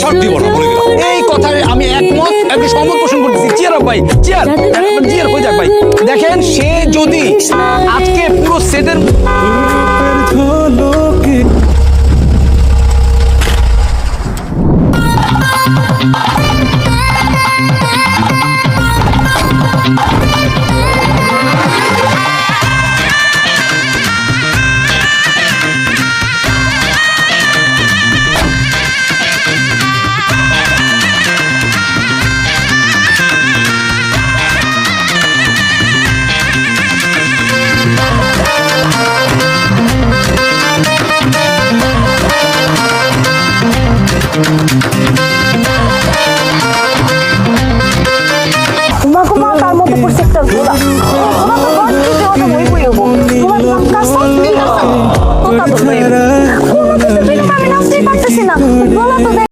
ছাড় দিব না বলে দিলাম। এই কথায় আমি একমত একটু সহমত পোষণ করতেছি। চেয়ার ভাই চেয়ার চেয়ার হয়ে যাক, ভাই। দেখেন, সে যদি আজকে পুরো সেটের Kumakumata mo po po sa tagula. Kumakumata